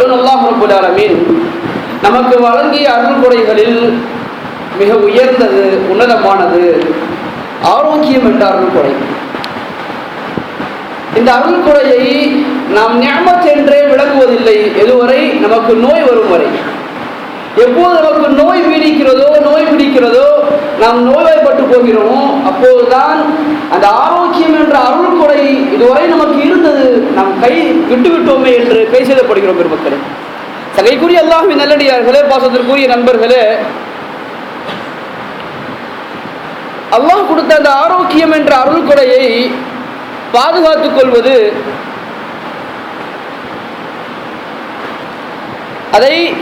வலுன் அல்லாஹ் ரபுல் ஆலமீன். நமக்கு வழங்கிய அருள் கொடைகளில் மிக உயர்ந்தது உன்னதமானது ஆரோக்கியம் என்ற அருள் கொடை இந்த அருள்கொடையை நாம் ஞாபகம் என்றே விளங்குவதில்லை. எதுவரை? நமக்கு நோய் வரும் வரை. எப்போது நமக்கு நோய் பீடிக்கிறதோ நோய் பிடிக்கிறதோ நாம் நோய்வாய்ப்பட்டு போகிறோமோ அப்போதுதான் அந்த ஆரோக்கியம் என்ற அருள் கொடை இதுவரை நமக்கு இருந்தது. நாம் கை விட்டு விட்டோமே என்று கை பெருமக்களே. சகைக்குரிய எல்லாமே நல்லடியார்களே பாசத்திற்குரிய நண்பர்களே அல்லாஹ் கொடுத்த அந்த ஆரோக்கியம் என்ற அருள் கொடையை பாதுகாத்துக் கொள்வது அதை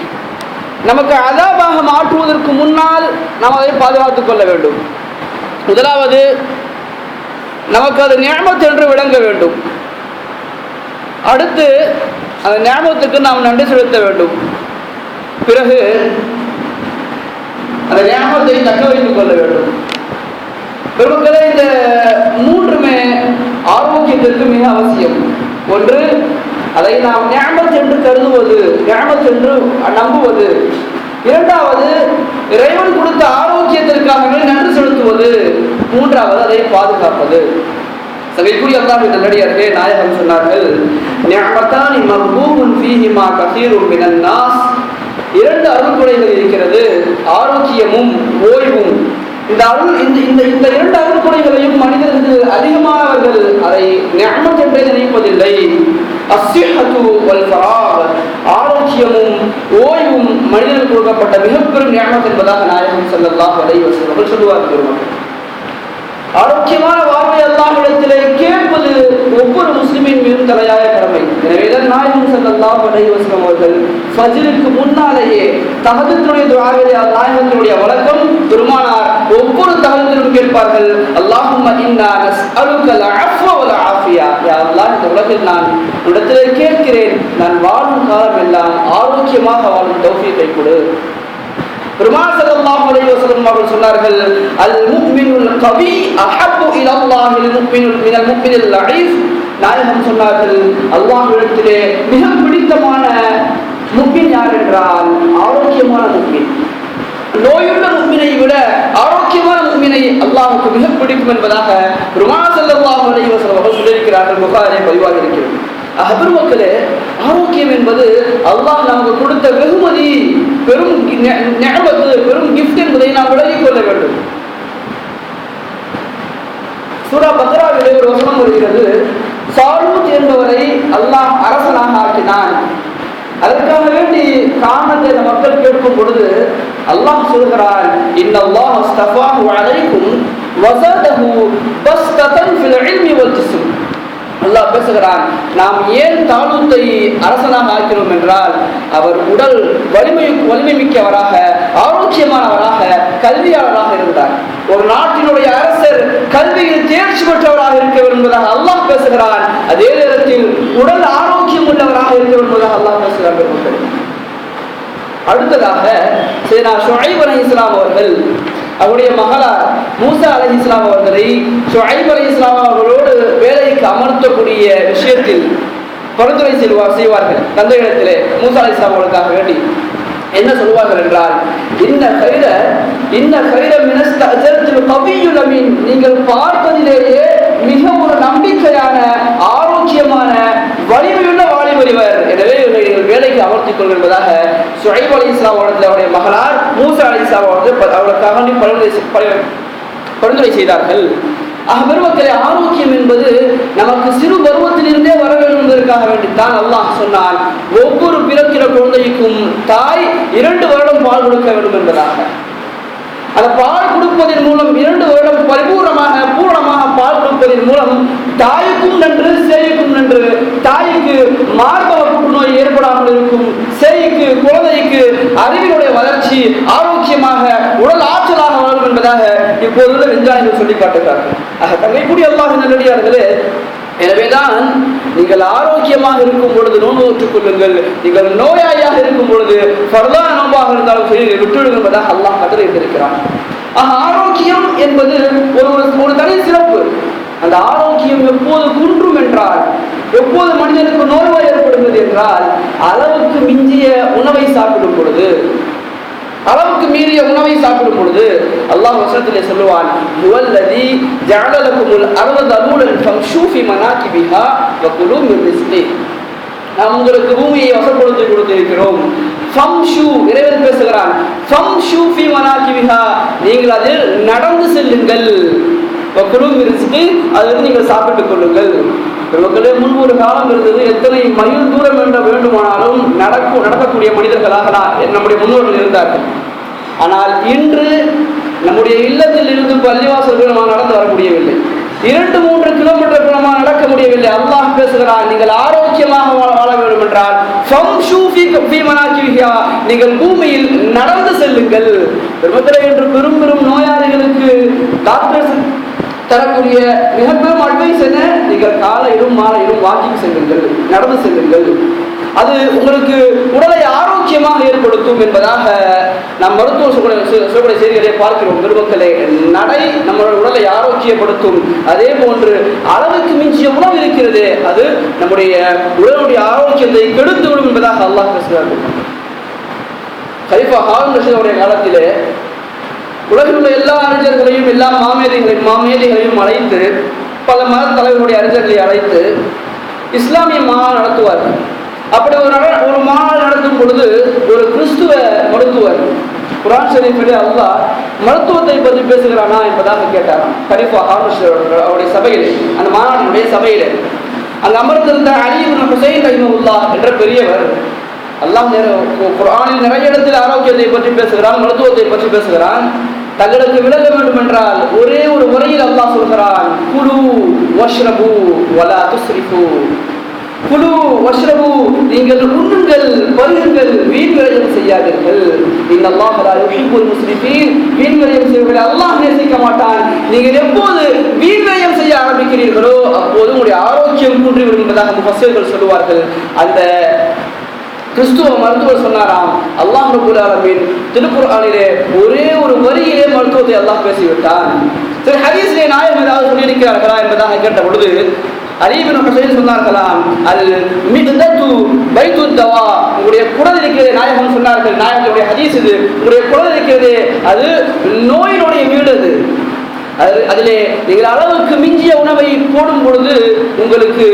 நமக்கு அதாபாக மாற்றுவதற்கு முன்னால் நாம் அதை பாதுகாத்துக் கொள்ள வேண்டும். முதலாவது நமக்கு அது ஞாபகத்து என்று விளங்க வேண்டும். அடுத்து அந்த ஞாபகத்துக்கு நாம் நன்றி செலுத்த வேண்டும். பிறகு அந்த ஞாபகத்தை தக்க வைத்துக் கொள்ள வேண்டும். பெருமக்களை இந்த மூன்றுமே ஆரோக்கியத்திற்கு மிக அவசியம். ஒன்று அதை நாம் ஞாபகத் என்று கருதுவது ஞாபகத் என்று நம்புவது. இரண்டாவது இறைவன் கொடுத்த ஆரோக்கியத்திற்காகவே நன்றி செலுத்துவது. மூன்றாவது அதை பாதுகாப்பது. சகைக்குரிய அல்லாஹ் நல்லடியார்களே நாயகம் சொன்னார்கள் நிஅமத்தானி மக்பூபுன் ஃபீஹிமா கஸீரும் மினன் நாஸ். இரண்டு அருள்கொடைகள் இருக்கிறது ஆரோக்கியமும் ஓய்வும் இந்த அருள் இந்த இந்த இந்த இரண்டு அருள்கொடைகளையும் மனிதர்கள் அதிகமானவர்கள் அதை நியமத் என்றே நினைப்பதில்லை. ஆரோக்கியமும் ஓய்வும் மனிதனுக்கு கொடுக்கப்பட்ட மிகப்பெரும் ஞானம் என்பதாக நாயகம் செல்லலாம் அதை வஸல்லம் அவர்கள் சொல்லுவார்கள். ஆரோக்கியமான வாழ்வை அல்லாஹ்விடத்திலே கேட்பது ஒவ்வொரு முஸ்லிமின் மீதும் தலையாய கடமை. எனவேதான் நாயகம் ஸல்லல்லாஹு அலைஹி அவர்கள் ஃபஜிலுக்கு முன்னாலேயே தஹஜ்ஜுடைய துஆவிலே நாயகத்தினுடைய வழக்கம் பெருமானார் ஒவ்வொரு தஹஜ்ஜிலும் கேட்பார்கள் அல்லாஹும் இன்னா நஸ்அலுக அஃப்வ வல் ஆஃபியா யா அல்லாஹ் இந்த உலகில் நான் உன்னிடத்திலே கேட்கிறேன் நான் வாழும் காலம் எல்லாம் ஆரோக்கியமாக வாழும் தௌஃபியத்தை கொடு. பெருமாள் ஸல்லல்லாஹு அலைஹி வஸல்லம் அவர்கள் சொன்னார்கள் அல் முஃமினுல் கவி அஹப்பு இலல்லாஹ் மினல் முஃமினுல் மினல் முஃமினில் லஈஃப் நாயகம் சொன்னார்கள் அல்லாஹ்விடத்திலே மிக பிடித்தமான முஃமின் யார் என்றால் ஆரோக்கியமான முஃமின். நோயுள்ள முஃமினை விட ஆரோக்கியமான முஃமினை அல்லாஹுக்கு மிக பிடிக்கும் என்பதாக பெருமாள் ஸல்லல்லாஹு அலைஹி வஸல்லம் அவர்கள் சொல்லியிருக்கிறார்கள். புகாரிலே பதிவாக இருக்கிறது. பெருமக்களே ஆரோக்கியம் என்பது அல்லாஹ் நமக்கு கொடுத்த வெகுமதி பெரும் ஞாபகத்து பெரும் கிஃப்ட் என்பதை நாம் விலகிக் கொள்ள வேண்டும். சூரா பத்ராவிலே ஒரு வசனம் வருகிறது. சாலூத் என்பவரை அல்லாஹ் அரசனாக ஆக்கினான். அதற்காக வேண்டி காரணத்தை அந்த மக்கள் கேட்கும் பொழுது அல்லாஹ் சொல்கிறான் இன்னல்லாஹ் அஸ்தஃபாஹு அலைக்கும் வஸதஹு பேசுகிறான் நாம் ஏன் தாலூத்தை அரசனாக ஆக்கிறோம் என்றால் அவர் உடல் வலிமை வலிமை மிக்கவராக ஆரோக்கியமானவராக கல்வியாளராக இருந்தார். ஒரு நாட்டினுடைய அரசர் கல்வியில் தேர்ச்சி பெற்றவராக இருக்க வேண்டும் என்பதாக அல்லாஹ் பேசுகிறான். அதே நேரத்தில் உடல் ஆரோக்கியம் உள்ளவராக இருக்க வேண்டும் என்பதாக அல்லாஹ் பேசுகிறார் அடுத்ததாக சேனா ஷுஐப் அலி இஸ்லாம் அவர்கள் அவருடைய மகளார் மூசா அலி இஸ்லாம் அவர்களை ஷுஐப் அலி இஸ்லாம் அவர்களோடு வேலைக்கு அமர்த்தக்கூடிய விஷயத்தில் பரிந்துரை செல்வார் செய்வார்கள். தந்தையிடத்திலே மூசா அலி இஸ்லாம் அவர்களுக்காக வேண்டி என்ன சொல்வார்கள் என்றால் இந்த கைர இந்த கைர மினஸ்த கவியுலமின் நீங்கள் பார்ப்பதிலேயே மிக ஒரு நம்பிக்கையான ஆரோக்கியமான வலிமையுள்ள வாலிபரிவர் எனவே இவர்களை நீங்கள் வேலைக்கு அமர்த்திக் கொள்வதாக என்பதாக அலி இஸ்லாம் அவருடைய மகளார் மூசா அலி இஸ்லாம் அவர்கள் அவர்களுக்காக வேண்டி பரிந்துரை செய்- பரிந்துரை செய்தார்கள். ஆக பெருமக்களே ஆரோக்கியம் என்பது நமக்கு சிறு பருவத்திலிருந்தே வர வேண்டும் என்பதற்காக வேண்டித்தான் அல்லாஹ் சொன்னான். ஒவ்வொரு பிறக்கிற குழந்தைக்கும் தாய் இரண்டு வருடம் பால் கொடுக்க வேண்டும் என்பதாக. அந்த பால் கொடுப்பதன் மூலம் இரண்டு வருடம் பரிபூர்ணமாக பூரணமாக பால் கொடுப்பதன் மூலம் தாய்க்கும் நன்று சேய்க்கும் நன்று. தாய்க்கு மார்பக புற்றுநோய் ஏற்படாமல் இருக்கும். சேய்க்கு குழந்தைக்கு அறிவினுடைய வளர்ச்சி ஆரோக்கியமாக உடல் ஆற்றலாக வளரும் என்பதாக இப்போதுள்ள விஞ்ஞானிகள் சொல்லி காட்டுகிறார்கள். ஆக தங்கைக்குடி அல்லாஹ் நல்லடியார்களே எனவேதான் நீங்கள் ஆரோக்கியமாக இருக்கும் பொழுது நோன்பு நோற்றுக் கொள்ளுங்கள். நீங்கள் நோயாளியாக இருக்கும் பொழுது பரதா நோம்பாக இருந்தாலும் சரி விட்டுவிடுங்கள் என்பதாக அல்லாஹ் கட்டளையிட்டிருக்கிறான் ஆக ஆரோக்கியம் என்பது ஒரு ஒரு- தனி சிறப்பு. அந்த ஆரோக்கியம் எப்போது குன்றும் என்றால் எப்போது மனிதனுக்கு நோய்வாய் ஏற்படுகிறது என்றால் அளவுக்கு மிஞ்சிய உணவை சாப்பிடும் பொழுது அளவுக்கு மீறிய உணவை சாப்பிடும் பொழுது அல்லாஹ் வசனத்திலே சொல்லுவான் ஹுவல்லதி ஜஅலலகுமுல் அர்த தலூலன் ஃபம்ஷூ ஃபி மனாகிபிஹா வ குலூ மின் ரிஸ்கி. நாம் உங்களுக்கு பூமியை வசப்படுத்தி கொடுத்திருக்கிறோம். இறைவன் பேசுகிறான். நீங்கள் அதில் நடந்து செல்லுங்கள். வக்குலும் இருக்கு அதிலிருந்து நீங்கள் சாப்பிட்டுக் கொள்ளுங்கள். பெருமக்களே முன்பு ஒரு காலம் இருந்தது. எத்தனை மைல் தூரம் என்ற வேண்டுமானாலும் நடக்கும் நடக்கக்கூடிய மனிதர்களாக நான் நம்முடைய முன்னோர்கள் இருந்தார்கள். ஆனால் இன்று நம்முடைய இல்லத்தில் இருந்து பள்ளிவாசல்கள் நாம் நடந்து வர முடியவில்லை இரண்டு மூன்று கிலோமீட்டர் நம்ம நடக்க முடியவில்லை. அல்லாஹ் பேசுகிறான் நீங்கள் ஆரோக்கியமாக வாழ வேண்டும் என்றால் ஃபீ நீங்கள் பூமியில் நடந்து செல்லுங்கள். பெருமதுரை என்று பெரும் பெரும் நோயாளிகளுக்கு டாக்டர்ஸ் தரக்கூடிய மிக பெரும் அட்வைஸ் என்ன? நீங்கள் காலையிலும் மாலையிலும் வாக்கிங் செல்லுங்கள் நடந்து செல்லுங்கள். அது உங்களுக்கு உடலை ஆரோக்கியமாக ஏற்படுத்தும் என்பதாக நாம் மருத்துவ சொல்லக்கூடிய செய்திகளை பார்க்கிறோம். பெருமக்களே நடை நம்மளோட உடலை ஆரோக்கியப்படுத்தும். அதே போன்று அளவுக்கு மிஞ்சிய உணவு இருக்கிறது அது நம்முடைய உடலுடைய ஆரோக்கியத்தை கெடுத்து விடும் என்பதாக அல்லாஹ் பேசுகிறார்கள் கலிஃபா ஹாரூன் ரஷீதுடைய காலத்திலே உலகில் உள்ள எல்லா அறிஞர்களையும் எல்லா மாமேதைகளையும் மாமேதைகளையும் அழைத்து பல மத தலைவர்களுடைய அறிஞர்களை அழைத்து இஸ்லாமிய மாநாடு நடத்துவார்கள். அப்படி ஒரு நட ஒரு மாநாடு நடத்தும் பொழுது ஒரு கிறிஸ்துவ மருத்துவர் குரான் ஷரீஃபிலே அல்லாஹ் மருத்துவத்தை பற்றி பேசுகிறானா என்பதாக கேட்டாராம். கலிஃபா ஹாரூன் அவருடைய சபையிலே அந்த மாநாட்டினுடைய சபையிலே. அங்கு அமர்ந்திருந்த அலிபுன் ஹுசைன் ரஹிமவுல்லா என்ற பெரியவர் அல்லாம் குரானில் நிறைய இடத்தில் ஆரோக்கியத்தை பற்றி பேசுகிறான் மருத்துவத்தை பற்றி பேசுகிறான். தங்களுக்கு விலக வேண்டும் என்றால் ஒரே ஒரு முறையில் அல்லாஹ் சொல்கிறான் குலு வஷ்ரபு வலா துஸ்ரிபு குழு வஷ்ரபு நீங்கள் உண்ணுங்கள் பருகுங்கள் வீண் விரயம் செய்யாதீர்கள். இந்த அல்லாஹ் லா யுஹிப்புல் முஸ்ரிஃபீன். வீண் விரயம் செய்வதை அல்லாஹ் நேசிக்க மாட்டான். நீங்கள் எப்போது வீண் விரயம் செய்ய ஆரம்பிக்கிறீர்களோ அப்போது உங்களுடைய ஆரோக்கியம் குன்றிவிடும் என்பதாக முஃபஸ்ஸிர்கள் சொல்லுவார்கள். அந்த கிறிஸ்துவ மருத்துவர் சொன்னாராம் அல்லாஹ் ரபுல் ஆலமீன் திருக்குர்ஆனிலே ஒரே ஒரு வரியிலே மருத்துவத்தை அல்லாஹ் பேசிவிட்டான். சரி ஹதீஸ்லே நாயம் ஏதாவது சொல்லியிருக்கிறார்களா என்பதாக கேட்ட பொழுது அலீபின் ஹுசைன் சொன்னார்களாம் அது மிகுதத்து பைத்து தவா. உங்களுடைய குடல் இருக்கிறது நாயகம் சொன்னார்கள். நாயகனுடைய ஹதீஸ் இது. உங்களுடைய குடல் இருக்கிறது அது நோயினுடைய வீடு அது. அது அதிலே நீங்கள் அளவுக்கு மிஞ்சிய உணவை போடும் பொழுது உங்களுக்கு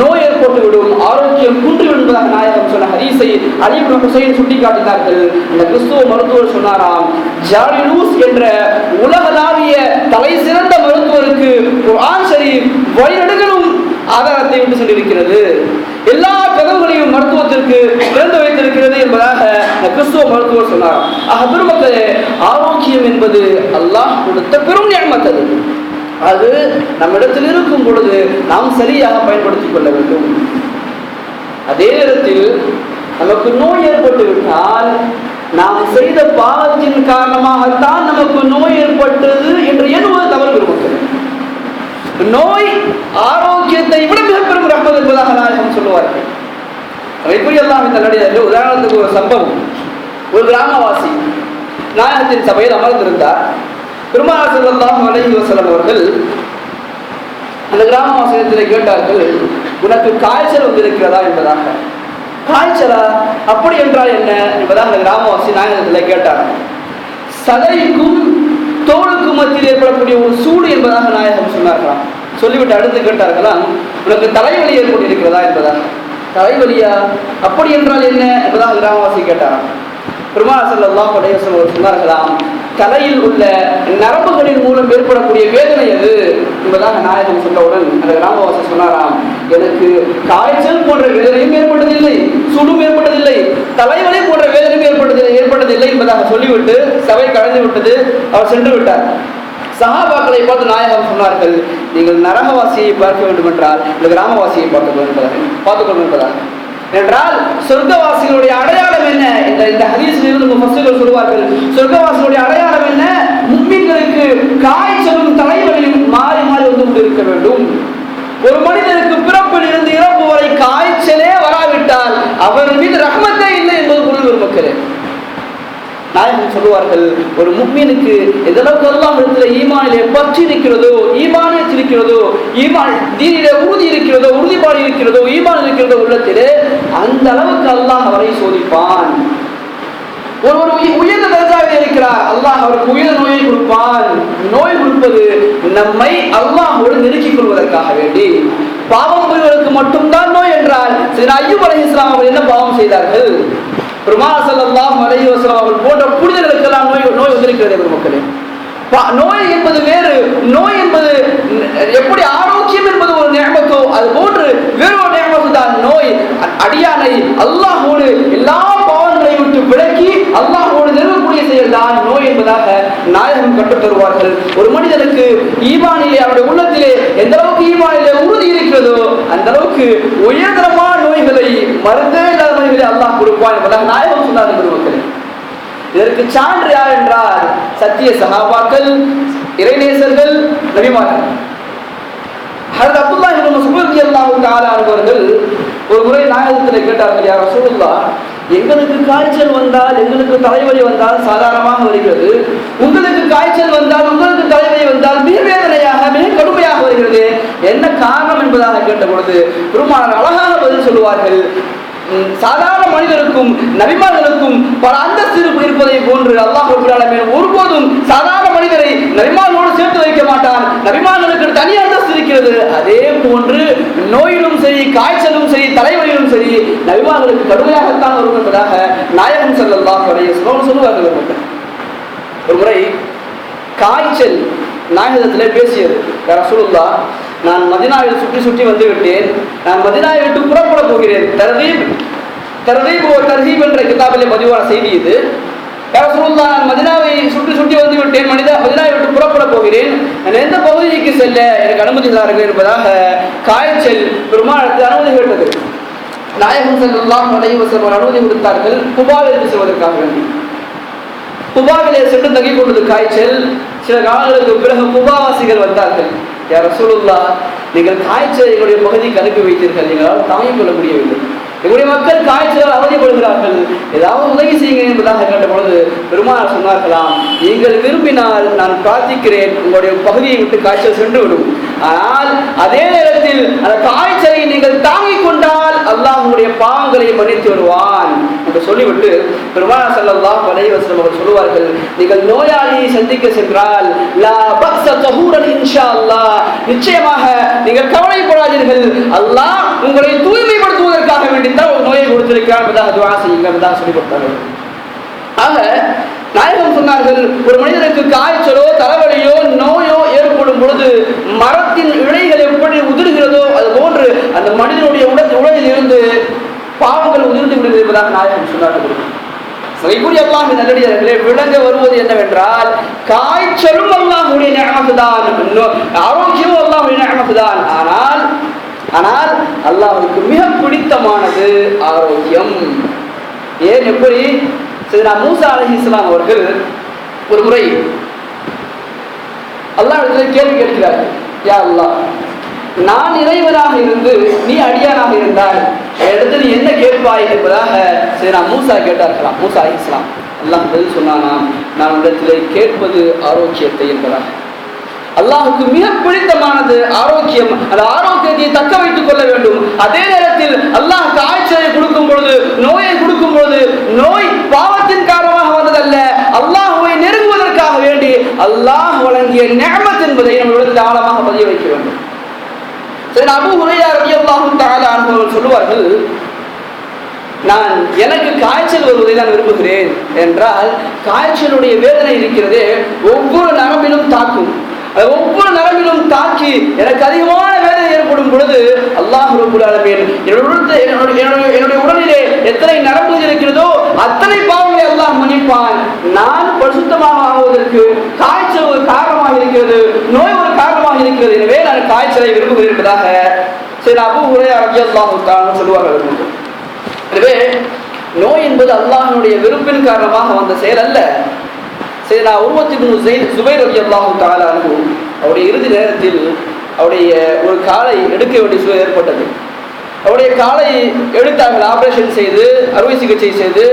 நோய் ஏற்பட்டுவிடும். ஆரோக்கியம் குன்றிவிடும் என்பதாக நாயகம் சொன்ன ஹதீஸை அலிபுல் ஹுசைன் சுட்டிக்காட்டினார்கள். இந்த கிறிஸ்துவ மருத்துவர் சொன்னாராம் ஜாலிலூஸ் என்ற உலகளாவிய தலை சிறந்த மருத்துவருக்கு என்பதாக கிறிஸ்துவ மருத்துவர் சொன்னார். ஆக பெருமக்களே ஆரோக்கியம் என்பது அல்லாஹ் கொடுத்த பெரும் நியமத் அது. நம்மிடத்தில் இருக்கும் பொழுது நாம் சரியாக பயன்படுத்திக் கொள்ள வேண்டும். அதே நேரத்தில் நமக்கு நோய் ஏற்பட்டு விட்டால் நாம் செய்த பாவத்தின் காரணமாகத்தான் நமக்கு நோய் ஏற்பட்டது என்று எண்ணுவது தவறு பெருமக்கள் நோய் ஆரோக்கியத்தை விட மிக பெரும் என்பதாக நாயகம் சொல்லுவார்கள். எப்படி எல்லாம் இந்த நடிகர் உதாரணத்துக்கு ஒரு சம்பவம். ஒரு கிராமவாசி நாயகத்தின் சபையில் அமர்ந்திருந்தார். பெருமாள் செல்லல்லாஹு அலைஹி வஸல்லம் அவர்கள் அந்த கிராமவாசியத்தில் கேட்டார்கள் உனக்கு காய்ச்சல் வந்திருக்கிறதா? என்பதாக. காய்ச்சலா? அப்படி என்றால் என்ன? என்பதாக அந்த கிராமவாசி நாயகத்தில் கேட்டார். சதைக்கும் தோலுக்கும் மத்தியில் ஏற்படக்கூடிய ஒரு சூடு என்பதாக நாயகம் சொன்னார்களாம். சொல்லிவிட்டு அடுத்து கேட்டார்களாம் உனக்கு தலைவலி ஏற்பட்டிருக்கிறதா? என்பதாக. தலைவலியா? அப்படி என்றால் என்ன? என்பதாக கிராமவாசி கேட்டாராம். பெருமாள் ஸல்லல்லாஹு அலைஹி வஸல்லம் சொன்னார்களாம் தலையில் உள்ள நரம்புகளின் மூலம் ஏற்படக்கூடிய வேதனை அது என்பதாக நாயகம் சொன்னவுடன் அந்த கிராமவாசி சொன்னாராம் எனக்கு காய்ச்சல் போன்ற வேதனையும் ஏற்பட்டதில்லை சுடும் ஏற்பட்டதில்லை தலைவலி போன்ற வேதனையும் ஏற்பட்டதில்லை ஏற்பட்டதில்லை என்பதாக சொல்லிவிட்டு சபை கலந்து விட்டது. அவர் சென்று விட்டார். சகாபாக்களை பார்த்து நாயகம் சொன்னார்கள் நீங்கள் நரகவாசியை பார்க்க வேண்டும் என்றால் இந்த கிராமவாசியை பார்த்துக் கொள்வதாக பார்த்துக் கொள்வது என்றால் சொர்க்கவாசிகளுடைய அடையாளம் என்ன? இந்த இந்த ஹதீஸில் இருந்து முஃபஸ்ஸிர்கள் சொல்வார்கள் சொர்க்கவாசிகளுடைய அடையாளம் என்ன? மும்மின்களுக்கு காய்ச்சலும் தலைவலியும் மாறி மாறி வந்து கொண்டிருக்க வேண்டும். ஒரு மனிதனுக்கு பிறப்பில் இருந்து இறப்பு வரை காய்ச்சலே வராவிட்டால் அவர் மீது ரகமத்தே இல்லை என்பது பொருள் ஒரு மக்களே. நாயகம் சொல்லுவார்கள் ஒரு முக்மீனுக்கு எந்த அளவுக்கு இடத்துல ஈமானிலே பற்றி இருக்கிறதோ ஈமானியத்தில் இருக்கிறதோ ஈமான் தீனிலே உறுதி இருக்கிறதோ உறுதிப்பாடு இருக்கிறதோ ஈமான் இருக்கிறதோ உள்ளத்திலே அந்த அளவுக்கு அல்லாஹ் அவரை சோதிப்பான். ஒரு ஒரு உயர்ந்த தர்ஜாவில் இருக்கிறார். அல்லாஹ் அவருக்கு உயர்ந்த நோயை கொடுப்பான். நோய் கொடுப்பது நம்மை அல்லாஹோடு நெருக்கிக் கொள்வதற்காக வேண்டி. பாவம் புரிவதற்கு மட்டும்தான் நோய் என்றால் சில ஐயூப் அலி இஸ்லாம் அவர்கள் என்ன பாவம் செய்தார்கள்? பெருமா அவர்கள் போன்ற புனிதர்களுக்கெல்லாம் நோய் நோய் வந்திருக்கிறது மக்களே. நோய் என்பது வேறு. நோய் என்பது எப்படி ஆரோக்கியம் என்பது ஒரு நியமத்தோ அது போன்று வேறு ஒரு நியமத்து தான் நோய். அடியானை அல்லாஹோடு எல்லா பாவங்களை விட்டு விலக்கி அல்லாஹோடு நிறுவக்கூடிய செயல் தான் நோய் என்பதாக நாயகம் கற்றுத் தருவார்கள் ஒரு மனிதனுக்கு ஈமானிலே அவருடைய உள்ளத்திலே எந்த அளவுக்கு ஈமானிலே உறுதியிலே நோய்களோ அந்த அளவுக்கு உயர்தரமான நோய்களை மருந்தே இல்லாத நோய்களை அல்லாஹ் கொடுப்பான் என்பதாக நாயகம் சொன்னார் பெருமக்களே இதற்கு சான்று யார் என்றால் சத்திய சகாபாக்கள் இறைநேசர்கள் நபிமார்கள். ஹரத் அப்துல்லா இப்னு மஸ்ஊத் ரலியல்லாஹு தஆலா அவர்கள் ஒரு முறை நாயகத்தில் கேட்டார்கள் யார் ரசூலுல்லாஹ் எங்களுக்கு காய்ச்சல் வந்தால் எங்களுக்கு தலைவலி வந்தால் சாதாரணமாக வருகிறது உங்களுக்கு காய்ச்சல் வந்தால் உங்களுக்கு தலைவலி வந்தால் மிக வேதனையாக மிக கடுமையாக வருகிறது என்ன காரணம் என்பதாக கேட்ட பொழுது பெருமானார் அழகாக பதில் சொல்லுவார்கள். சாதாரண மனிதருக்கும் நபிமார்களுக்கும் பல அந்தஸ்து இருப்பதை போன்று அல்லாஹ் ஒருபோதும் சாதாரண மனிதரை நபிமார்களோடு சேர்த்து வைக்க மாட்டான். நபிமார்களுக்கு தனி அந்தஸ்து இருக்கிறது. அதே போன்று நோயிலும் சரி காய்ச்சலும் சரி தலைவலியிலும் சரி நபிமார்களுக்கு கடுமையாகத்தான் வரும் என்பதாக நாயகன் ஸல்லல்லாஹு சொல்லுவார்கள் ஒரு முறை காய்ச்சல் நாயகத்திலே பேசியது. யார் ரசூலுல்லா நான் மதினாவில் சுற்றி சுற்றி வந்து விட்டேன் நான் மதினாவை விட்டு புறப்பட போகிறேன். தரதீப் தரதீப் ஓ தர்தீப் என்ற கிதாபிலே பதிவான செய்தி இது. யார் நான் மதினாவை சுற்றி சுற்றி வந்து விட்டேன் மனிதா மதினாவை விட்டு புறப்பட போகிறேன். நான் எந்த பகுதிக்கு செல்ல எனக்கு அனுமதி தாருங்கள் என்பதாக காய்ச்சல் பெருமாளுக்கு அனுமதி கேட்டது. நாயகம் செல்லாம் அலைஹி அனுமதி கொடுத்தார்கள். குபாவிற்கு செல்வதற்காக வேண்டி. குபாவிலே சென்று தங்கி கொண்டது காய்ச்சல் சில காலங்களுக்கு பிறகு குபாவாசிகள் வந்தார்கள். யார் ரசூலுல்லா நீங்கள் காய்ச்சல் எங்களுடைய பகுதிக்கு அனுப்பி வைத்தீர்கள். எங்களால் தாங்கிக் கொள்ள முடியவில்லை. எங்களுடைய மக்கள் காய்ச்சலால் அவதிப்படுகிறார்கள். ஏதாவது உதவி செய்யுங்க என்பதாக கேட்ட பொழுது பெருமாள் சொன்னார்களாம் நீங்கள் விரும்பினால் நான் பிரார்த்திக்கிறேன். உங்களுடைய பகுதியை விட்டு காய்ச்சல் சென்று விடும் ஆனால் அதே நேரத்தில் அந்த காய்ச்சலை நீங்கள் தாங்கிக் கொண்டால் அல்லாஹ் உங்களுடைய பாவங்களை மன்னித்து வருவான் என்று சொல்லிவிட்டு பெருமாள் செல்லல்லாம் அலைஹி வஸல்லம் அவர்கள் சொல்லுவார்கள் நீங்கள் நோயாளியை சந்திக்க சென்றால் லா இன்ஷா அல்லாஹ். நிச்சயமாக நீங்கள் கவலைப்படாதீர்கள். அல்லாஹ் உங்களை தூய்மை ஒரு செய்யுங்க சொல்லி ஆக நாயகம் சொன்னார்கள் ஒரு மனிதனுக்கு காய்ச்சலோ தலைவலியோ நோயோ ஏற்படும் பொழுது மரத்தின் இழைகள் எப்படி உதிர்கிறதோ அது போன்று அந்த மனிதனுடைய உடல் உடலில் இருந்து பாவங்கள் உதிர்ந்து விடுகிறது நாயகம் சொன்னார்கள் சைபுரி அல்லாஹ் நல்லடியார்களே விளங்க வருவது என்னவென்றால் காய்ச்சலும் அல்லாஹுடைய ஆரோக்கியமும் அல்லாஹுடைய ஆனால் ஆனால் அல்லாவுக்கு மிக பிடித்தமானது ஆரோக்கியம். ஏன் எப்படி? சையதுனா மூசா அலஹி இஸ்லாம் அவர்கள் ஒரு முறை அல்லாஹ் கேள்வி கேட்கிறார்கள். யா அல்லாஹ் நான் இறைவனாக இருந்து நீ அடியானாக இருந்தால் எடுத்து நீ என்ன கேட்பாய் என்பதாக சரி நான் மூசா கேட்டார்களாம். மூசா அலி இஸ்லாம் அல்லாஹ் பதில் சொன்னானா நான் இடத்திலே கேட்பது ஆரோக்கியத்தை என்பதாக. அல்லாஹுக்கு மிக பிடித்தமானது ஆரோக்கியம். அந்த ஆரோக்கியத்தை தக்க வைத்துக் கொள்ள வேண்டும். அதே நேரத்தில் அல்லாஹ் காய்ச்சலை கொடுக்கும் பொழுது நோயை கொடுக்கும் பொழுது நோய் பாவத்தின் காரணமாக வந்ததல்ல. அல்லாஹுவை நெருங்குவதற்காக வேண்டி அல்லாஹ் வழங்கிய நேமத் என்பதை நம்ம இடத்தில் ஆழமாக பதிய வைக்க வேண்டும். சரி அபு ஹுரையா அல்லாஹும் தஆலா அன்ஹு சொல்லுவார்கள் நான் எனக்கு காய்ச்சல் வருவதை நான் விரும்புகிறேன். என்றால் காய்ச்சலுடைய வேதனை இருக்கிறதே ஒவ்வொரு நரம்பிலும் தாக்கும். ஒவ்வொரு நரம்பிலும் தாக்கி எனக்கு அதிகமான வேதனை ஏற்படும் பொழுது அல்லாஹ் ரபுல் என்னுடைய என்னுடைய உடலிலே எத்தனை நரம்பு இருக்கிறதோ அத்தனை பாவங்களை அல்லாஹ் மன்னிப்பான். நான் பரிசுத்தமாக ஆவதற்கு காய்ச்சல் ஒரு காரணமாக இருக்கிறது நோய் ஒரு காரணமாக இருக்கிறது. எனவே நான் காய்ச்சலை விரும்புகிறதாக என்பதாக சரி அபு உரை அல்லாஹு சொல்லுவார்கள். எனவே நோய் என்பது அல்லாஹனுடைய வெறுப்பின் காரணமாக வந்த செயல் அல்ல. சரி நான் உருவத்தின் சுபைர் ரவி அல்லாஹு தாலா அவருடைய இறுதி நேரத்தில் அவருடைய ஒரு காலை எடுக்க வேண்டிய சூழல் ஏற்பட்டது. அவருடைய காலை எடுத்தார்கள் ஆபரேஷன் செய்து அறுவை சிகிச்சை செய்து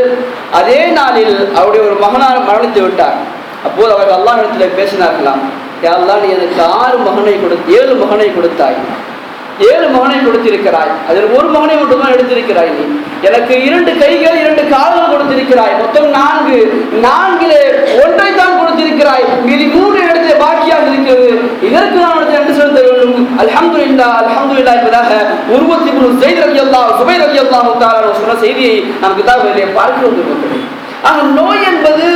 அதே நாளில் அவருடைய ஒரு மகனார் மரணித்து விட்டார். அப்போது அவர்கள் அல்லாஹ் இடத்துல பேசினார்களாம் யாரெல்லாம் நீ எனக்கு ஆறு மகனை கொடு ஏழு மகனை கொடுத்தாய். ஏழு மகனை கொடுத்திருக்கிறாய். அதில் ஒரு மகனை மட்டும்தான் எடுத்திருக்கிறாய் நீ. எனக்கு இரண்டு கைகள் இரண்டு கால்கள் கொடுத்திருக்கிறாய். மொத்தம் நான்கு நான்கிலே இருக்கிறாய் மீதி மூன்று இடத்திலே பாக்கியாக இருக்கிறது. இதற்கு நான் உனக்கு நன்றி செலுத்த வேண்டும்? அல்ஹம்துலில்லா அல்ஹம்துலில்லா என்பதாக உருவத்தி குழு செய்தி ரவி அல்லா சுபை ரவி அல்லா சொன்ன செய்தியை நாம் கிதாபிலே பார்க்கிறோம் இருக்கிறோம் ஆக நோய் என்பது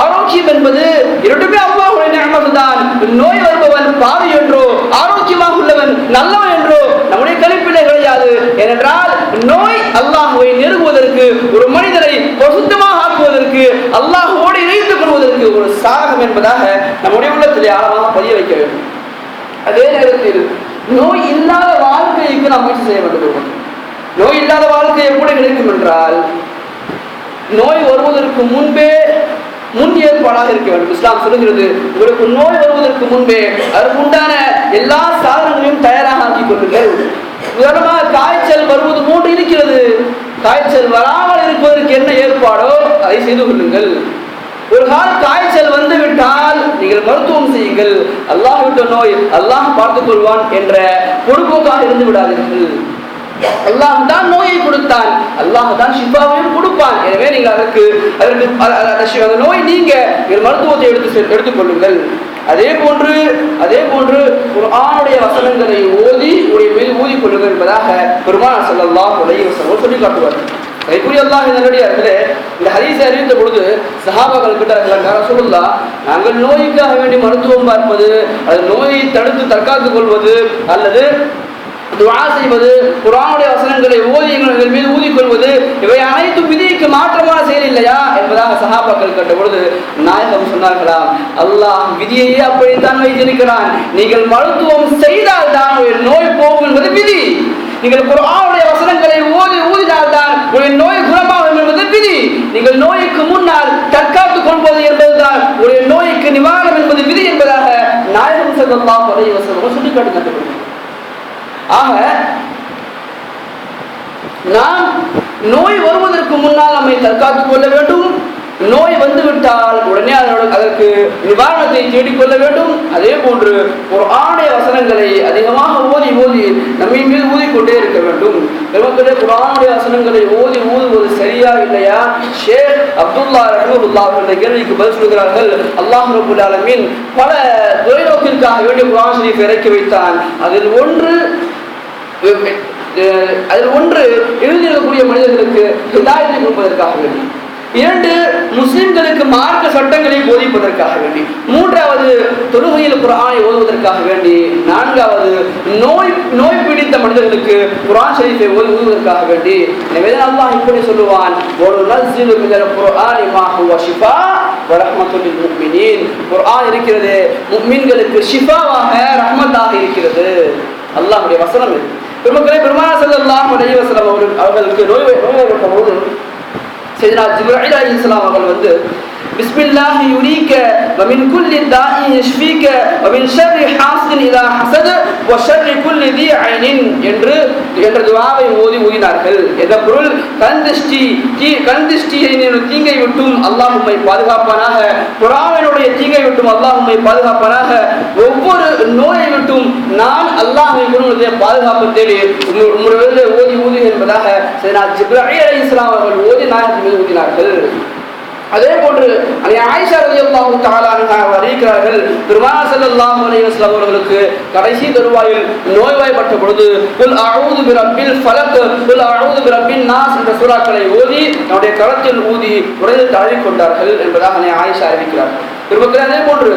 ஆரோக்கியம் என்பது இரண்டுமே அல்லாஹுடைய நியமத்து தான் நோய் வருபவன் பாவி என்றோ ஆரோக்கியமாக உள்ளவன் நல்லவன் என்றோ நம்முடைய கல்வி கூடாது ஏனென்றால் நோய் அல்லாஹுவை நெருங்குவதற்கு ஒரு மனிதனை பிரசுத்தமாக ஆக்குவதற்கு அல்லாஹுவோடு இணைந்து கொள்வதற்கு ஒரு சாகம் என்பதாக நம்முடைய உள்ளத்திலே ஆழமாக பதிய வைக்க வேண்டும். அதே நேரத்தில் நோய் இல்லாத வாழ்க்கைக்கு நாம் முயற்சி செய்ய வேண்டும். நோய் இல்லாத வாழ்க்கை எப்படி கிடைக்கும் என்றால் நோய் வருவதற்கு முன்பே முன் ஏற்பாடாக இருக்க வேண்டும். இஸ்லாம் சொல்லுகிறது உங்களுக்கு நோய் வருவதற்கு முன்பே அதற்கு உண்டான எல்லா சாதனங்களையும் தயாராக ஆக்கிக் கொள்ளுங்கள். உதாரணமாக காய்ச்சல் வருவது மூன்று இருக்கிறது காய்ச்சல் வராமல் இருப்பதற்கு என்ன ஏற்பாடோ அதை செய்து கொள்ளுங்கள். ஒரு கால காய்ச்சல் வந்து விட்டால் நீங்கள் மருத்துவம் செய்யுங்கள். அல்லாஹ் விட்ட நோய் அல்லாஹ் பார்த்துக் கொள்வான் என்ற பொறுப்போக்காக இருந்து விடாதீர்கள். அல்லாஹ் தான் நோயை கொடுத்தான். அல்லாஹ் தான் ஷிஃபாவையும் கொடுப்பான். எனவே நீங்கள் அதற்கு அதற்கு அந்த நோய் நீங்க மருத்துவத்தை எடுத்து செல்- எடுத்துக்கொள்ளுங்கள் அதே போன்று அதே போன்று குர்ஆனுடைய வசனங்களை ஓதி உடைய மீது ஊதிக் கொள்ளுங்கள் என்பதாக பெருமான் செல்லல்லா அலைஹி வஸல்லம் சொல்லி காட்டுவார். கைக்குறி அல்லாஹ் நல்லடியார்களே இந்த ஹரிசை அறிவித்த பொழுது சஹாபாக்கள் கிட்ட ரசூலுல்லா நாங்கள் நோய்க்காக வேண்டி மருத்துவம் பார்ப்பது அது நோயை தடுத்து தற்காத்துக் கொள்வது அல்லது துவா செய்வது குரானுடைய வசனங்களை ஓதி எங்கள் மீது ஊதிக்கொள்வது இவை அனைத்தும் விதிக்கு மாற்றமான செயல் இல்லையா என்பதாக சகாபாக்கள் கண்ட பொழுது நாயகம் சொன்னார்களாம் அல்லாஹ் விதியையே அப்படித்தான் வைத்திருக்கிறான். நீங்கள் மருத்துவம் செய்தால் தான் ஒரு நோய் போகும் என்பது விதி. நீங்கள் குரானுடைய வசனங்களை ஓதி ஊதினால் தான் உங்கள் நோய் குணமாகும் என்பது விதி. நீங்கள் நோய்க்கு முன்னால் தற்காத்துக் கொள்வது என்பதுதான் உங்களுடைய நோய்க்கு நிவாரணம் என்பது விதி என்பதாக நாயகம் ஸல்லல்லாஹு அலைஹி சொல்லி காட்டுகிறார்கள் ஆக நாம் நோய் வருவதற்கு முன்னால் நம்மை தற்காத்துக் கொள்ள வேண்டும். நோய் வந்துவிட்டால் உடனே அதனோட அதற்கு நிவாரணத்தை தேடிக்கொள்ள வேண்டும். அதே போன்று ஒரு ஆணைய வசனங்களை அதிகமாக ஓதி ஓதி நம்மை மீது ஊதிக்கொண்டே இருக்க வேண்டும். பெருமக்களே குரானுடைய வசனங்களை ஓதி ஊதுவது சரியா இல்லையா? ஷேக் அப்துல்லா ரஹமுல்லா என்ற கேள்விக்கு பதில் சொல்கிறார்கள். அல்லாஹ் ரபுல் ஆலமீன் பல தொலைநோக்கிற்காக வேண்டிய குரான் ஷரீஃப் இறக்கி வைத்தான். அதில் ஒன்று அதில் ஒன்று எழுதியிருக்கக்கூடிய மனிதர்களுக்கு ஹிதாயத்தை கொடுப்பதற்காக வேண்டி. இரண்டு முஸ்லிம்களுக்கு மார்க்க சட்டங்களை போதிப்பதற்காக வேண்டி. மூன்றாவது தொழுகையில் குரானை ஓதுவதற்காக வேண்டி. நான்காவது நோய் நோய் பிடித்த மனிதர்களுக்கு குரான் ஷரீஃபை ஓதுவதற்காக வேண்டி. எனவே அல்லாஹ் இப்படி சொல்லுவான். ஒரு நஸ்ஸிலு மினல் குர்ஆனி மா ஹுவ ஷிஃபா முஃமினீன். குர்ஆன் இருக்கிறது முஃமின்களுக்கு ஷிஃபாவாக ரஹ்மத்தாக இருக்கிறது. அல்லாஹ்வுடைய வசனம் இது. பெருமக்களே பெருமானா செல்லாம் அவர்களுக்கு நோய் நோய் ஏற்பட்ட போது செய்தா ஜிப்ராஹிம் அலி இஸ்லாம் அவர்கள் வந்து بسم الله يريك ومن كل داء يشفيك ومن شر حاسد ஹஸத حسد وشر كل ذي عين என்று என்ற துஆவை ஓதி ஓதினார்கள். என்ற பொருள் கண் திருஷ்டி தீ கண் திருஷ்டியை தீங்கை விட்டும் அல்லாஹ் உம்மை பாதுகாப்பானாக குரானுடைய தீங்கை விட்டும் அல்லாஹ் உம்மை பாதுகாப்பானாக ஒவ்வொரு நோயை விட்டும் நான் அல்லாஹ்வை குருடைய பாதுகாப்பு தேடி உம்மு- உம்முடைய ஓதி ஊதி என்பதாக சையதுனா ஜிப்ராயில் அலைஹிஸ்ஸலாம் அவர்கள் ஓதி நாயகத்தின் மீது ஊதினார்கள். அதே போன்று அன்னை ஆயிஷா ரலியல்லாஹு தஆலா அன்ஹா அறிவிக்கிறார்கள் பெருமானா ஸல்லல்லாஹு அலைஹி வஸல்லம் அவர்களுக்கு கடைசி தருவாயில் நோய்வாய்ப்பட்ட பொழுது குல் அஊது பிரப்பில் ஃபலக் குல் அஊது பிரப்பின் நாஸ் என்ற சூறாக்களை ஓதி நம்முடைய கரத்தில் ஊதி உடனே தழுவிக் கொண்டார்கள் என்பதாக அன்னை ஆயிஷா அறிவிக்கிறார் திருமக்கள் அதே போன்று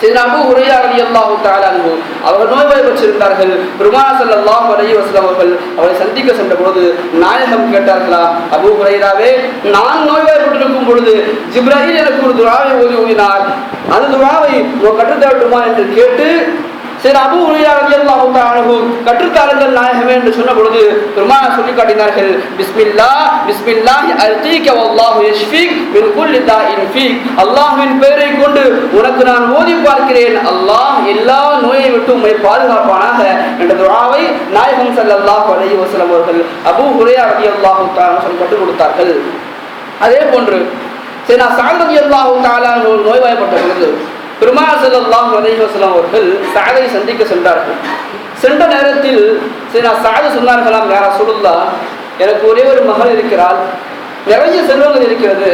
சையதுனா உரையா ஹுரைரா ரலியல்லாஹு தஆலா அன்ஹு. அவர்கள் நோய்வாய்ப்பட்டிருந்தார்கள் பெருமானா ஸல்லல்லாஹு அலைஹி வஸல்லம் அவர்கள் அவரை சந்திக்க சென்ற பொழுது நாயகம் கேட்டார்களா அபூ ஹுரைராவே நான் நோய்வாய்ப்பட்டிருக்கும் பொழுது ஜிப்ராஹில் எனக்கு ஒரு துராவை ஓதி ஓதினார். அந்த துராவை உங்க கற்றுத்தரட்டுமா? என்று கேட்டு சரி அபு ஹுரைரா ரலியல்லாஹு தஆலா கற்றுத்தாளுங்கள் நாயகமே என்று சொன்ன பொழுது பெருமான சொல்லி காட்டினார்கள் பிஸ்மில்லா பிஸ்மில்லாஹ் அல்தீக வல்லாஹு யஷ்ஃபீக் மின் குல்லி தாஇன் ஃபீக். அல்லாஹ்வின் பெயரை கொண்டு உனக்கு நான் ஓதி பார்க்கிறேன். அல்லாஹ் எல்லா நோயை விட்டு உம்மை பாதுகாப்பானாக என்ற துஆவை நாயகம் ஸல்லல்லாஹு அலைஹி வஸல்லம் அவர்கள் அபூ ஹுரைரா ரலியல்லாஹு தஆலா சொல்லி கற்றுக் கொடுத்தார்கள். அதே போன்று சரி நான் சாத் அல்லாஹு தஆலா ஒரு நோய்வாய்ப்பட்ட பொழுது பெருமாள் ஸல்லல்லாஹு அவர்கள் சாதை சந்திக்க சென்றார்கள். சென்ற நேரத்தில் சரி நான் சாது சொன்னார்களாம் யாரா சொல்லுல்லா எனக்கு ஒரே ஒரு மகள் இருக்கிறாள். நிறைய செல்வங்கள் இருக்கிறது.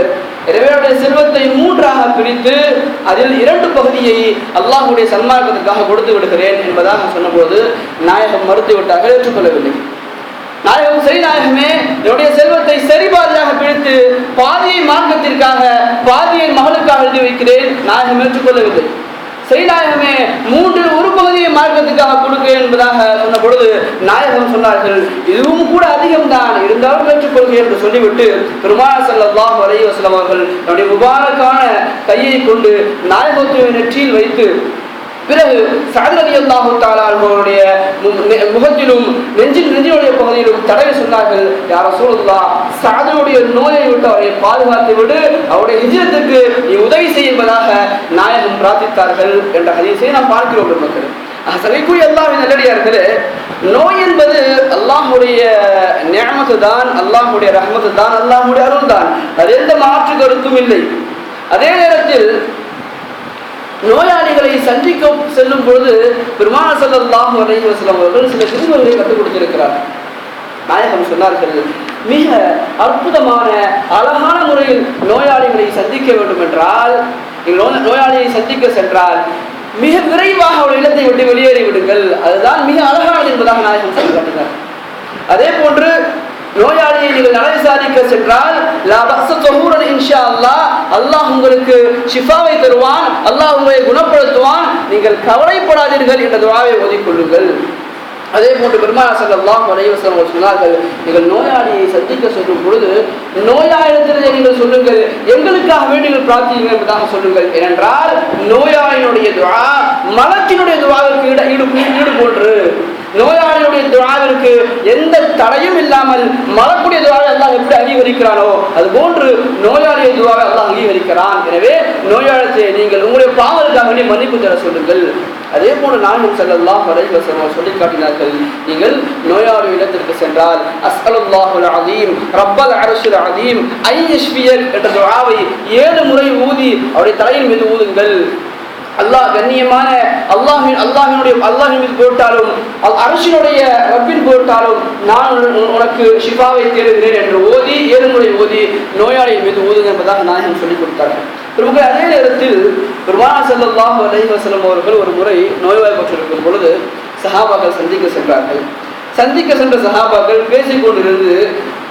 எனவே அவருடைய செல்வத்தை மூன்றாக பிரித்து அதில் இரண்டு பகுதியை அல்லாஹுடைய சன்மார்க்கத்திற்காக கொடுத்து விடுகிறேன் என்பதாக சொன்னபோது நாயகம் மறுத்து விட்டார்கள் ஏற்றுக்கொள்ளவில்லை. நாயகம் சரி நாயகமே என்னுடைய செல்வத்தை சரி பாதியாக பாதியை மார்க்கத்திற்காக பாதியை மகளுக்காக எழுதி வைக்கிறேன். நாயகம் ஏற்றுக்கொள்ளவில்லை. சரி மூன்று மூன்றில் ஒரு பகுதியை மார்க்கத்துக்காக கொடுக்கிறேன் என்பதாக சொன்ன பொழுது நாயகம் சொன்னார்கள் இதுவும் கூட அதிகம்தான். இருந்தாலும் ஏற்றுக்கொள்கிறேன் என்று சொல்லிவிட்டு பெருமாள் செல்லவா வரைய வஸல்லம் நம்முடைய முபாரக்கான கையை கொண்டு நாயகத்துவ நெற்றியில் வைத்து பிறகு சாதரதி அல்லாஹு அவர்களுடைய முகத்திலும் நெஞ்சில் நெஞ்சினுடைய பகுதியிலும் தடவை சொன்னார்கள் யார சூழல்லா சாதனுடைய நோயை விட்டு அவரை பாதுகாத்து விடு அவருடைய ஹிஜரத்துக்கு நீ உதவி செய்வதாக நாயகம் பிரார்த்தித்தார்கள் என்ற ஹதீஸை நாம் பார்க்கிறோம் மக்கள் சகைக்குரிய அல்லாஹின் நல்லடியார்களே நோய் என்பது அல்லாஹுடைய நியமத்து தான் அல்லாஹுடைய ரஹமத்து தான் அல்லாஹுடைய அருள் தான் அது எந்த மாற்று கருத்தும் இல்லை. அதே நேரத்தில் நோயாளிகளை சந்திக்க செல்லும் பொழுது பெருமான ஸல்லல்லாஹு அலைஹி வஸல்லம் அவர்கள் சில திருமணங்களை கற்றுக் கொடுத்திருக்கிறார். நாயகம் சொன்னார்கள் மிக அற்புதமான அழகான முறையில் நோயாளிகளை சந்திக்க வேண்டும் என்றால் நோயாளியை சந்திக்க சென்றால் மிக விரைவாக அவருடைய இல்லத்தை விட்டு வெளியேறி விடுங்கள் அதுதான் மிக அழகானது என்பதாக நாயகம் சொல்லி காட்டினார் அதே போன்று நோயாளியை நீங்கள் நல விசாரிக்க சென்றால் இன்ஷா அல்லாஹ் அல்லாஹ் உங்களுக்கு ஷிஃபாவை தருவான் அல்லாஹ் உங்களை குணப்படுத்துவான். நீங்கள் கவலைப்படாதீர்கள் என்ற துவாவை ஓதிக்கொள்ளுங்கள் அதே போன்று பெருமாள் ஸல்லல்லாஹு அலைஹி சொன்னார்கள் நீங்கள் நோயாளியை சந்திக்க சொல்லும் பொழுது நோயாளிடத்திலே நீங்கள் சொல்லுங்கள் எங்களுக்காக வேண்டி நீங்கள் என்பதாக சொல்லுங்கள். ஏனென்றால் நோயாளியினுடைய துவா மலத்தினுடைய துவாவிற்கு ஈடு ஈடு ஈடு போன்று. நோயாளியுடைய துவாவிற்கு எந்த தடையும் இல்லாமல் மலக்குடைய துவாவை எல்லாம் எப்படி அங்கீகரிக்கிறானோ அது போன்று நோயாளிய துவாவை எல்லாம் அங்கீகரிக்கிறான். எனவே நோயாளத்தை நீங்கள் உங்களுடைய பாவலுக்காக மன்னிப்பு தர சொல்லுங்கள். அதே போன்று நானும் செல்லல்லாம் வரைவசனம் சொல்லி காட்டினார்கள். நீங்கள் நோயாளி இடத்திற்கு சென்றால் அஸ்அலுல்லாஹுல் அதீம் ரப்பல் அரசுல் அதீம் ஐ என்ற துவாவை ஏழு முறை ஊதி அவருடைய தலையின் மீது ஊதுங்கள். அல்லாஹ் கண்ணியமான அல்லாஹின் அல்லாஹினுடைய அல்லாஹின் மீது போட்டாலும் அல் அரசினுடைய ரப்பின் போட்டாலும் நான் உனக்கு ஷிஃபாவை தேடுகிறேன் என்று ஓதி ஏழு முறை ஓதி நோயாளியின் மீது ஊதுங்க என்பதாக நாயகம் சொல்லிக் கொடுத்தார்கள். பிரபுக்கள் அதே நேரத்தில் பெருமான செல்லல்லாஹ் அலைவசலம் அவர்கள் ஒரு முறை நோய்வாய்ப்பட்டிருக்கும் பொழுது சஹாபாக்கள் சந்திக்க சென்றார்கள். சந்திக்க சென்ற சஹாபாக்கள் பேசிக் கொண்டிருந்து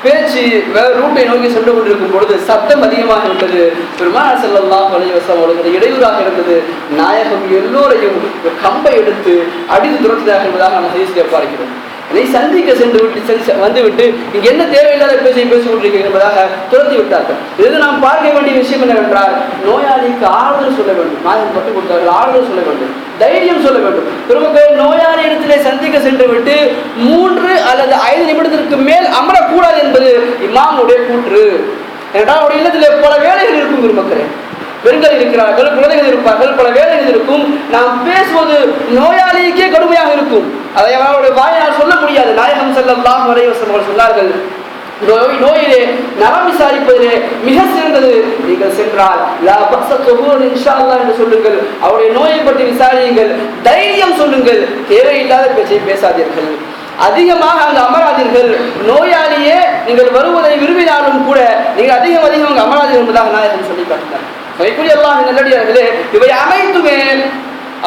பேச்சு வேற ரூட்டை நோக்கி சென்று கொண்டிருக்கும் பொழுது சத்தம் அதிகமாக இருந்தது. பெருமாள் ஸல்லல்லாஹு அலைஹி வஸல்லம் இடையூறாக இருந்தது. நாயகம் எல்லோரையும் கம்பை எடுத்து அடித்து துரத்தினார்கள் என்பதாக நான் ஹதீஸிலே பார்க்கிறோம் என்னை சந்திக்க சென்று விட்டு வந்துவிட்டு இங்க என்ன தேவையில்லாத பேசி பேசி கொண்டிருக்கிறீர்கள் என்பதாக துரத்தி விட்டார்கள். இது நாம் பார்க்க வேண்டிய விஷயம் என்னவென்றால் நோயாளிக்கு ஆறுதல் சொல்ல வேண்டும். மாதம் பட்டு கொடுத்தார்கள் ஆறுதல் சொல்ல வேண்டும். தைரியம் சொல்ல வேண்டும். பெருமக்கள் நோயாளி இடத்திலே சந்திக்க சென்று விட்டு மூன்று அல்லது ஐந்து நிமிடத்திற்கு மேல் அமரக்கூடாது என்பது இமாமுடைய கூற்று. ஏன்னா அவருடைய இல்லத்திலே பல வேலைகள் இருக்கும் பெருமக்களே. பெண்கள் இருக்கிறார்கள் குழந்தைகள் இருப்பார்கள் பல வேலைகள் இருக்கும். நாம் பேசுவது நோயாளிக்கே கடுமையாக இருக்கும். அதை அவருடைய வாயினால் சொல்ல முடியாது. நாயகம் செல்லாம் அலைஹி அவர்கள் சொன்னார்கள் நோய் நோயிலே நலம் விசாரிப்பதிலே மிக சிறந்தது. நீங்கள் சென்றால் என்று சொல்லுங்கள். அவருடைய நோயை பற்றி விசாரியுங்கள். தைரியம் சொல்லுங்கள். தேவையில்லாத பேச்சை பேசாதீர்கள். அதிகமாக அங்கு அமராதீர்கள். நோயாளியே நீங்கள் வருவதை விரும்பினாலும் கூட நீங்கள் அதிகம் அதிகம் அங்கு அமராதீர்கள் என்பதாக நாயகன் சொல்லி காட்டினார். மைக்குடி அல்லாஹ் நல்லடியார்களே இவை அனைத்துமே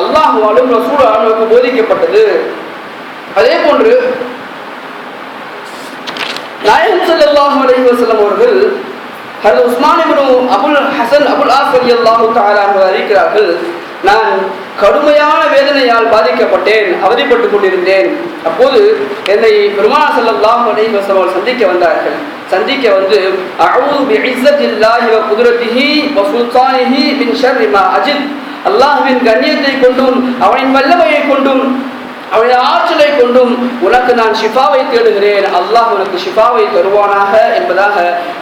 அல்லாஹுவாலும் ரசூலாலும் போதிக்கப்பட்டது. அதே போன்று நாயகம் செல்லாஹ் அலைஹி வஸல்லம் அவர்கள் ஹதரத் உஸ்மான் அபுல் ஹசன் அபுல் ஆசரி அல்லாஹு அறிவிக்கிறார்கள் நான் கடுமையான வேதனையால் பாதிக்கப்பட்டேன் அவதிப்பட்டுக் கொண்டிருந்தேன். அப்போது என்னை பெருமானா ஸல்லல்லாஹு அவர்கள் சந்திக்க வந்தார்கள். சந்திக்க வந்து அஊது பிஇஸ்ஸத்தில்லாஹி வ குத்ரத்திஹி வ சுல்தானிஹி அஜித் அல்லாஹ்வின் கண்ணியத்தை கொண்டும் அவனின் வல்லமையை கொண்டும் அவருடைய ஆற்றலை கொண்டும் உனக்கு நான் ஷிஃபாவை தேடுகிறேன். அல்லாஹ் உனக்கு ஷிஃபாவை தருவானாக என்பதாக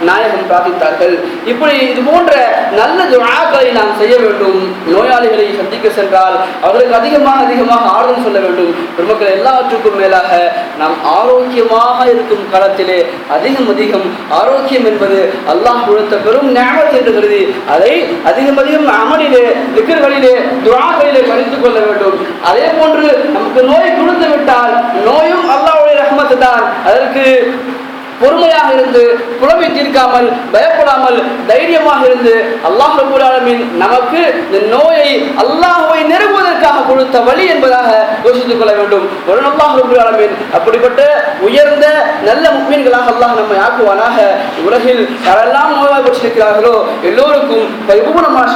நாயகம் பிரார்த்தித்தார்கள். இப்படி இது போன்ற நல்ல துணாக்களை நாம் செய்ய வேண்டும். நோயாளிகளை சந்திக்க சென்றால் அவர்களுக்கு அதிகமாக அதிகமாக ஆறுதல் சொல்ல வேண்டும். பெருமக்கள் எல்லாவற்றுக்கும் மேலாக நாம் ஆரோக்கியமாக இருக்கும் காலத்திலே அதிகம் அதிகம் ஆரோக்கியம் என்பது அல்லாஹ் கொடுத்த பெரும் ஞாபகம் என்று கருதி அதை அதிகம் அதிகம் அமலிலே திக்கர்களிலே துணாக்களிலே கழித்துக் கொள்ள வேண்டும். அதே போன்று நமக்கு நோய் கொடுத்து விட்டால் நோயும் அல்லாவுடைய ரஹமத்து தான் அதற்கு பொறுமையாக இருந்து புலமை தீர்க்காமல் பயப்படாமல் தைரியமாக இருந்து அல்லாஹ் ரபுல் ஆலமீன் நமக்கு இந்த நோயை அல்லாஹுவை நெருங்குவதற்காக கொடுத்த வழி என்பதாக யோசித்துக் கொள்ள வேண்டும். ஒரு அல்லாஹ் ரபுல் ஆலமீன் அப்படிப்பட்ட உயர்ந்த நல்ல முக்மீன்களாக அல்லாஹ் நம்மை ஆக்குவானாக. உலகில் யாரெல்லாம் நோய்வாய்ப்பட்டிருக்கிறார்களோ எல்லோருக்கும் பரிபூர்ணமான